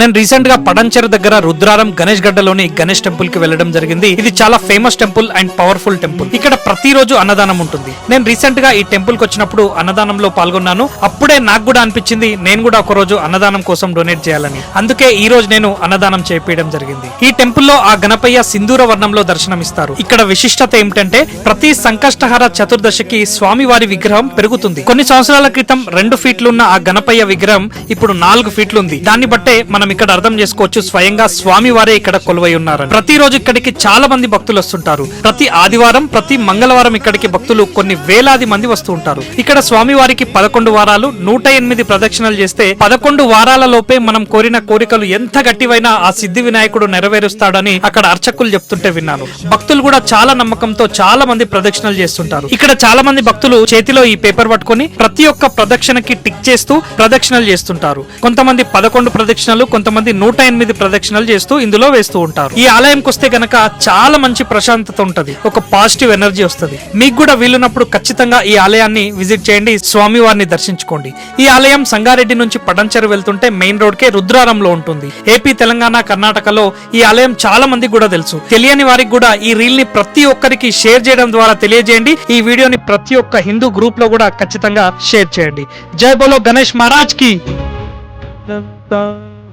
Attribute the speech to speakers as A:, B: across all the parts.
A: నేను రీసెంట్గా పడంచెర దగ్గర రుద్రారం గణేష్ గడ్డలోని గణేష్ టెంపుల్కి వెళ్ళడం జరిగింది. ఇది చాలా famous temple and powerful temple ఇక్కడ ప్రతిరోజు అన్నదానం ఉంటుంది. నేను రీసెంట్గా ఈ టెంపుల్కి వచ్చినప్పుడు అన్నదానంలో పాల్గొన్నాను. అప్పుడే నాకు కూడా అనిపించింది నేను కూడా ఒక రోజు అన్నదానం కోసం డొనేట్ చేయాలని. అందుకే ఈ రోజు నేను అన్నదానం చేపించడం జరిగింది. ఈ టెంపుల్లో ఆ గణపయ్య సింధూర వర్ణంలో దర్శనమిస్తారు ఇక్కడ విశిష్టత ఏమిటంటే ప్రతి సంకష్టహార చతుర్దశికి స్వామివారి విగ్రహం పెరుగుతుంది. కొన్ని సంవత్సరాల క్రితం రెండు ఫీట్లు ఉన్న ఆ గణపయ్య విగ్రహం ఇప్పుడు నాలుగు ఫీట్లు ఉంది. దాన్ని బట్టే మనం ఇక్కడ అర్థం చేసుకోవచ్చు స్వయంగా స్వామి వారే ఇక్కడ కొలువై ఉన్నారని. ప్రతిరోజు ఇక్కడికి చాలా మంది భక్తులు వస్తుంటారు. ప్రతి ఆదివారం ప్రతి మంగళవారం ఇక్కడికి భక్తులు కొన్ని వేలాది మంది వస్తూ ఉంటారు. ఇక్కడ స్వామి వారికి పదకొండు వారాలు నూట ఎనిమిది ప్రదక్షిణలు చేస్తే పదకొండు వారాల లోపే మనం కోరిన కోరికలు ఎంత గట్టివైనా ఆ సిద్ధి వినాయకుడు నెరవేరుస్తాడని అక్కడ అర్చకులు చెప్తుంటే విన్నాను. భక్తులు కూడా చాలా నమ్మకంతో చాలా మంది ప్రదక్షిణలు చేస్తుంటారు. ఇక్కడ చాలా మంది భక్తులు చేతిలో ఈ పేపర్ పట్టుకొని ప్రతి ఒక్క ప్రదక్షిణకి టిక్ చేస్తూ ప్రదక్షిణలు చేస్తుంటారు. కొంతమంది పదకొండు ప్రదక్షిణలు కొంతమంది నూట ఎనిమిది ప్రదక్షిణలు చేస్తూ ఇందులో వేస్తూ ఉంటారు. ఈ ఆలయంకి వస్తే గనక చాలా మంచి ప్రశాంతత ఉంటది. ఒక పాజిటివ్ ఎనర్జీ వస్తుంది. మీకు కూడా వీలున్నప్పుడు ఖచ్చితంగా ఈ ఆలయాన్ని విజిట్ చేయండి స్వామి వారిని దర్శించుకోండి. ఈ ఆలయం సంగారెడ్డి నుంచి పడంచెరు వెళ్తుంటే మెయిన్ రోడ్ కే రుద్రారంలో ఉంటుంది. ఏపీ తెలంగాణ కర్ణాటకలో ఈ ఆలయం చాలా మందికి కూడా తెలుసు. తెలియని వారికి కూడా ఈ రీల్ని ప్రతి ఒక్కరికి షేర్ చేయడం ద్వారా తెలియజేయండి. ఈ వీడియోని ప్రతి ఒక్క హిందూ గ్రూప్లో కూడా ఖచ్చితంగా షేర్ చేయండి. జై బోలో గణేష్
B: మహారాజ్కి.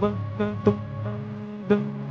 B: Dum, dum, dum.